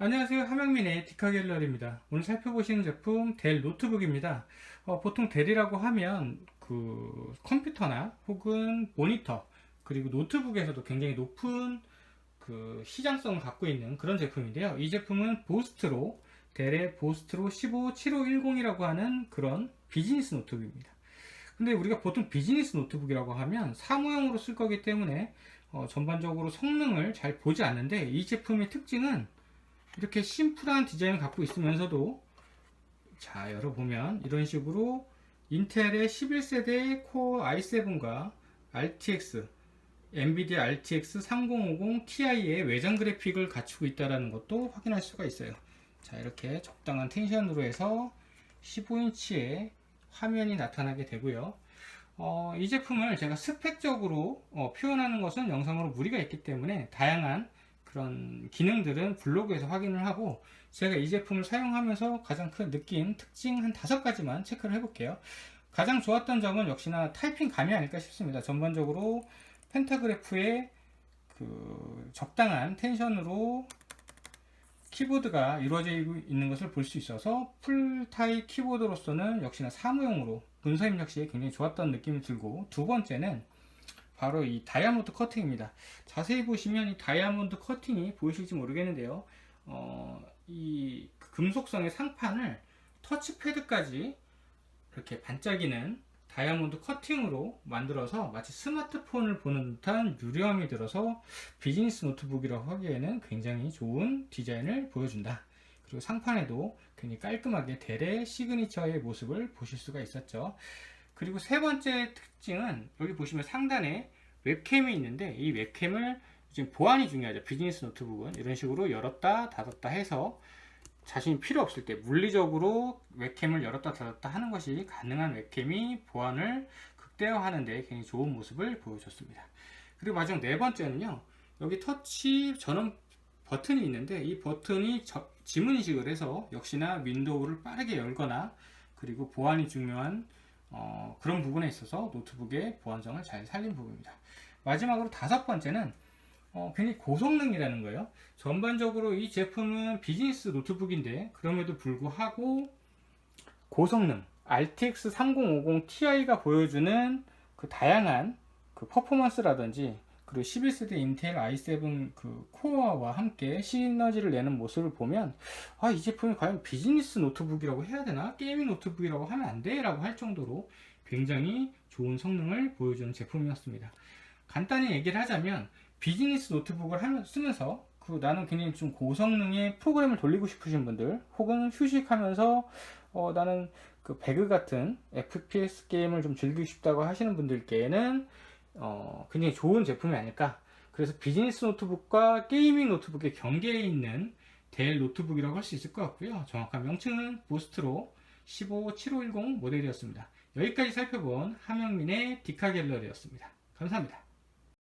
안녕하세요. 함영민의 디카갤러리입니다. 오늘 살펴보시는 제품 델 노트북입니다. 어, 보통 델이라고 하면 그 컴퓨터나 혹은 모니터 그리고 노트북에서도 굉장히 높은 그 시장성을 갖고 있는 그런 제품인데요. 이 제품은 보스트로 델의 보스트로 157510이라고 하는 그런 비즈니스 노트북입니다. 근데 우리가 보통 비즈니스 노트북이라고 하면 사무용으로 쓸 거기 때문에 어, 전반적으로 성능을 잘 보지 않는데 이 제품의 특징은 이렇게 심플한 디자인을 갖고 있으면서도 자 열어보면 이런 식으로 인텔의 11세대 코어 i7과 RTX 엔비디아 RTX 3050 Ti의 외장 그래픽을 갖추고 있다는 것도 확인할 수가 있어요. 자 이렇게 적당한 텐션으로 해서 15인치의 화면이 나타나게 되고요. 어, 이 제품을 제가 스펙적으로 어, 표현하는 것은 영상으로 무리가 있기 때문에 다양한 그런 기능들은 블로그에서 확인을 하고 제가 이 제품을 사용하면서 가장 큰 느낀 특징 한 다섯 가지만 체크를 해볼게요. 가장 좋았던 점은 역시나 타이핑 감이 아닐까 싶습니다. 전반적으로 펜타그래프의 그 적당한 텐션으로 키보드가 이루어져 있는 것을 볼 수 있어서 풀타입 키보드로서는 역시나 사무용으로 문서 입력 시에 굉장히 좋았던 느낌이 들고 두 번째는 바로 이 다이아몬드 커팅입니다. 자세히 보시면 이 다이아몬드 커팅이 보이실지 모르겠는데요. 어, 이 금속성의 상판을 터치패드까지 이렇게 반짝이는 다이아몬드 커팅으로 만들어서 마치 스마트폰을 보는 듯한 유려함이 들어서 비즈니스 노트북이라고 하기에는 굉장히 좋은 디자인을 보여준다. 그리고 상판에도 굉장히 깔끔하게 델의 시그니처의 모습을 보실 수가 있었죠. 그리고 세 번째 특징은 여기 보시면 상단에 웹캠이 있는데 이 웹캠을 지금 보안이 중요하죠. 비즈니스 노트북은 이런 식으로 열었다 닫았다 해서 자신이 필요 없을 때 물리적으로 웹캠을 열었다 닫았다 하는 것이 가능한 웹캠이 보안을 극대화하는데 굉장히 좋은 모습을 보여줬습니다. 그리고 마지막 네 번째는요. 여기 터치 전원 버튼이 있는데 이 버튼이 저- 지문 인식을 해서 역시나 윈도우를 빠르게 열거나 그리고 보안이 중요한 어, 그런 부분에 있어서 노트북의 보안성을 잘 살린 부분입니다. 마지막으로 다섯 번째는 어, 굉장히 고성능이라는 거예요. 전반적으로 이 제품은 비즈니스 노트북인데 그럼에도 불구하고 고성능 RTX 3050 Ti가 보여주는 그 다양한 그 퍼포먼스라든지 그리고 11세대 인텔 i7 그 코어와 함께 시너지를 내는 모습을 보면 아 이 제품이 과연 비즈니스 노트북이라고 해야 되나 게이밍 노트북이라고 하면 안 돼라고 할 정도로 굉장히 좋은 성능을 보여주는 제품이었습니다. 간단히 얘기를 하자면 비즈니스 노트북을 하면, 쓰면서 그 나는 굉장히 좀 고성능의 프로그램을 돌리고 싶으신 분들 혹은 휴식하면서 어, 나는 그 배그 같은 FPS 게임을 좀 즐기고 싶다고 하시는 분들께는 어, 굉장히 좋은 제품이 아닐까. 그래서 비즈니스 노트북과 게이밍 노트북의 경계에 있는 델 노트북이라고 할 수 있을 것 같고요. 정확한 명칭은 보스트로 157510 모델이었습니다. 여기까지 살펴본 함영민의 디카 갤러리였습니다. 감사합니다.